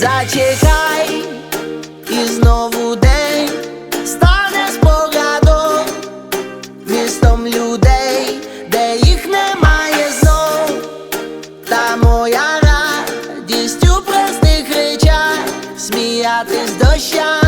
Зачекай, і знову день стане спогадом, містом людей, де їх немає знов. Та моя радість у простих речах, сміятись дощам.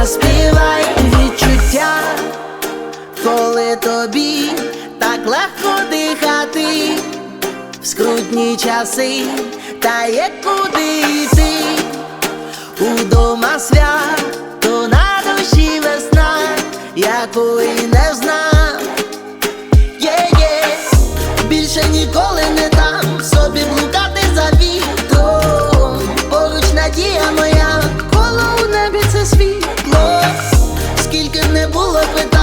Заспівай відчуття, коли тобі так легко дихати в скрутні часи, та є куди йти. Удома свято на душі весна, якої не знав. Є-є, більше ніколи не all with it.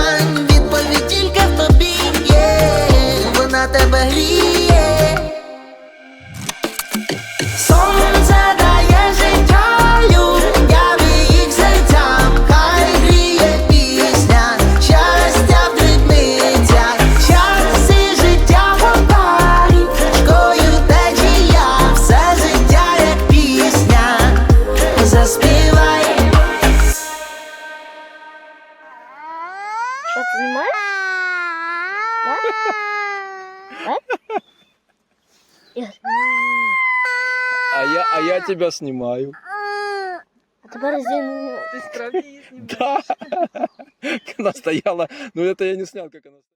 Що ти знімаєш? Да? Да? Ігор, А я, а я тебя снимаю. а тепер роздільно Ты с кровью снимаешь. Да. Как она стояла. Ну это я не снял, как она стояла.